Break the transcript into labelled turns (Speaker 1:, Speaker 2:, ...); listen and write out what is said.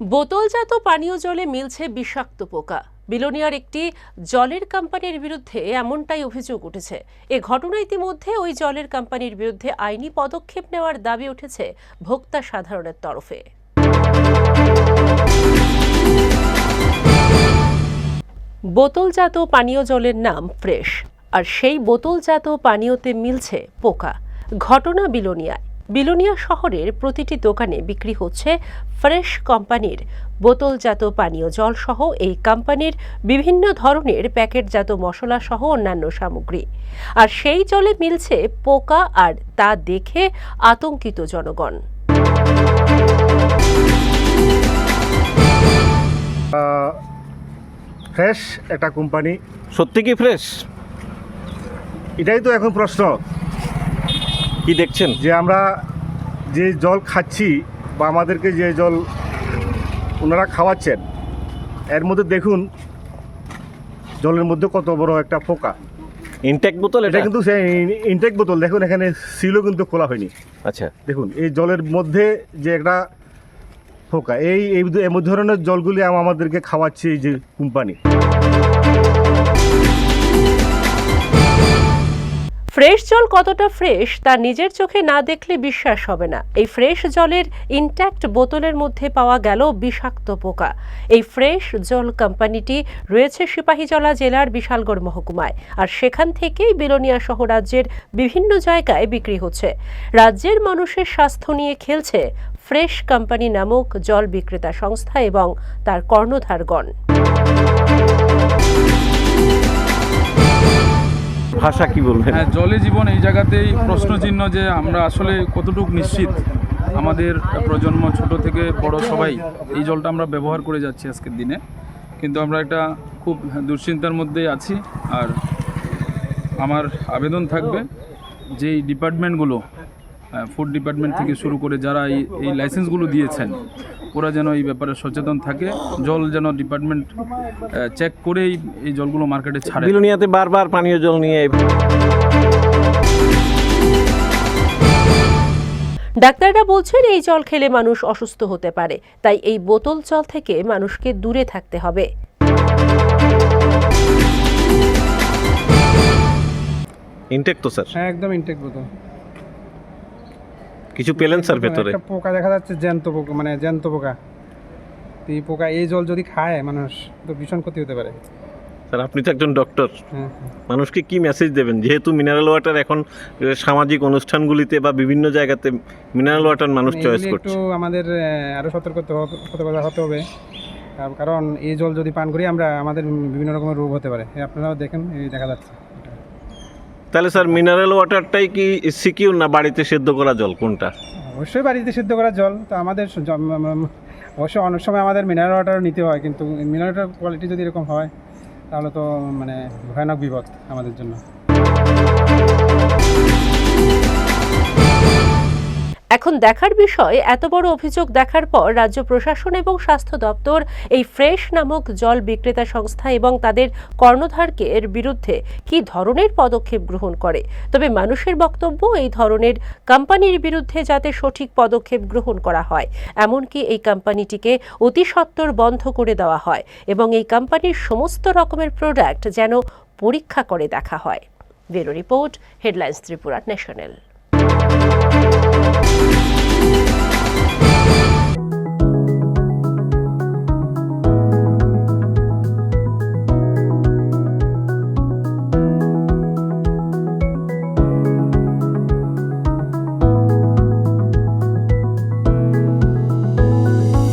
Speaker 1: বোতলজাত পানীয় জলে মিলছে বিষাক্ত পোকা। বিলোনিয়ার একটি জলের কোম্পানির বিরুদ্ধে এমনটাই অভিযোগ উঠেছে। এ ঘটনা ইতিমধ্যে ওই জলের কোম্পানির বিরুদ্ধে আইনি পদক্ষেপ নেওয়ার দাবি উঠেছে ভোক্তা সাধারণের তরফে। বোতলজাত পানীয় জলের নাম ফ্রেশ, আর সেই বোতলজাত পানীয়তে মিলছে পোকা। ঘটনা বিলোনিয়ায়। বিলোনিয়া শহরের প্রতিটি দোকানে বিক্রি হচ্ছে ফ্রেশ কোম্পানির বোতলজাত পানীয় জল সহ এই কোম্পানির বিভিন্ন ধরনের প্যাকেটজাত মশলা সহ অন্যান্য সামগ্রী। আর সেই জলে মিলছে পোকা আর তা দেখে আতঙ্কিত জনগণ।
Speaker 2: ফ্রেশ একটা কোম্পানি।
Speaker 3: সত্যি কি ফ্রেশ?
Speaker 2: এটাই তো এখন প্রশ্ন।
Speaker 3: কি দেখছেন?
Speaker 2: যে আমরা যে জল খাচ্ছি বা আমাদেরকে যে জল ওনারা খাওয়াচ্ছেন এর মধ্যে দেখুন জলের মধ্যে কত বড় একটা পোকা।
Speaker 3: ইনটেক বোতল
Speaker 2: এটা কিন্তু সেই ইনটেক বোতল। দেখুন এখানে সিলও কিন্তু খোলা হয়নি।
Speaker 3: আচ্ছা।
Speaker 2: দেখুন এই জলের মধ্যে যে একটা পোকা এই এই এই ধরনের জলগুলি আমাদেরকে খাওয়াচ্ছে এই যে কোম্পানি।
Speaker 1: ফ্রেশ জল কতটা ফ্রেশ তা নিজের চোখে না দেখলে বিশ্বাস হবে না। এই ফ্রেশ জলের ইনট্যাক্ট বোতলের মধ্যে পাওয়া গেল বিষাক্ত পোকা। এই ফ্রেশ জল কোম্পানিটি রয়েছে সিপাহীজলা জেলার বিশালগড় মহকুমায় আর সেখান থেকেই বিলোনিয়া সহ রাজ্যের বিভিন্ন জায়গায় বিক্রি হচ্ছে। রাজ্যের মানুষের স্বাস্থ্য নিয়ে খেলছে ফ্রেশ কোম্পানি নামক জল বিক্রেতা সংস্থা এবং তার কর্ণধারগণ।
Speaker 3: ভাষা কি বলবেন?
Speaker 4: হ্যাঁ জলে জীবন এই জায়গাতেই প্রশ্নচিহ্ন যে আমরা আসলে কতটুকু নিশ্চিত আমাদের প্রজন্ম ছোট থেকে বড় সবাই এই জলটা আমরা ব্যবহার করে যাচ্ছি আজকের দিনে। কিন্তু আমরা একটা খুব দুশ্চিন্তার মধ্যেই আছি আর আমার আবেদন থাকবে যেই ডিপার্টমেন্টগুলো ফুড ডিপার্টমেন্ট থেকে শুরু করে যারা এই এই লাইসেন্সগুলো দিয়েছেন ওরা যেন এই ব্যাপারে সচেতন থাকে জল যেন ডিপার্টমেন্ট চেক করেই এই জলগুলো মার্কেটে ছাড়ে।
Speaker 3: বিলুনিয়াতে বারবার পানীয় জল নিয়ে
Speaker 1: ডাক্তাররা বলছেন এই জল খেলে মানুষ অসুস্থ হতে পারে তাই এই বোতল জল থেকে মানুষকে দূরে থাকতে হবে।
Speaker 3: ইনটেক তো স্যার?
Speaker 5: হ্যাঁ একদম ইনটেক বোতল।
Speaker 3: কিছু পেলেন স্যার ভেতরে
Speaker 5: একটা পোকা দেখা যাচ্ছে জ্যান্ত পোকা মানে জ্যান্ত পোকা। তো এই পোকা এই জল যদি খায় মানুষ তো ভীষণ ক্ষতি হতে পারে।
Speaker 3: স্যার আপনি তো একজন ডক্টর।
Speaker 5: হ্যাঁ
Speaker 3: মানুষকে কি মেসেজ দেবেন? যেহেতু মিনারেল ওয়াটার এখন সামাজিক অনুষ্ঠানগুলিতে বা বিভিন্ন জায়গাতে মিনারেল ওয়াটার মানুষ চয়েস
Speaker 5: একটু
Speaker 3: করছে।
Speaker 5: আমাদের আহ, আরও সতর্ক হতে হবে- সতর্কতা হতে হবে। কারণ এই জল যদি পান করি আমরা আমাদের বিভিন্ন রকমের রোগ হতে পারে। আপনারাও দেখেন এই দেখা যাচ্ছে।
Speaker 3: তাহলে স্যার মিনারেল ওয়াটারটাই কি সিকিউর না বাড়িতে সেদ্ধ করা জল? কোনটা?
Speaker 5: অবশ্যই বাড়িতে সিদ্ধ করা জল। তো আমাদের অবশ্যই অনেক সময় আমাদের মিনারেল ওয়াটার নিতে হয়, কিন্তু মিনারেল ওয়াটার কোয়ালিটি যদি এরকম হয়, তাহলে তো মানে ভয়ানক বিপদ আমাদের জন্য।
Speaker 1: এখন দেখার বিষয়, এত বড় অভিযোগ দেখার পর রাজ্য প্রশাসন এবং স্বাস্থ্য দপ্তর এই ফ্রেশ নামক জল বিক্রেতা সংস্থা এবং তাদের কর্ণধারকে এর বিরুদ্ধে কি ধরনের পদক্ষেপ গ্রহণ করে? তবে মানুষের বক্তব্য, এই ধরনের কোম্পানির বিরুদ্ধে যাতে সঠিক পদক্ষেপ গ্রহণ করা হয়, এমনকি এই কোম্পানিটিকে অতি সত্বর বন্ধ করে দেওয়া হয় এবং এই কোম্পানির সমস্ত রকমের প্রোডাক্ট যেন পরীক্ষা করে দেখা হয়। Bureau report, headlines Tripura national. Thank you.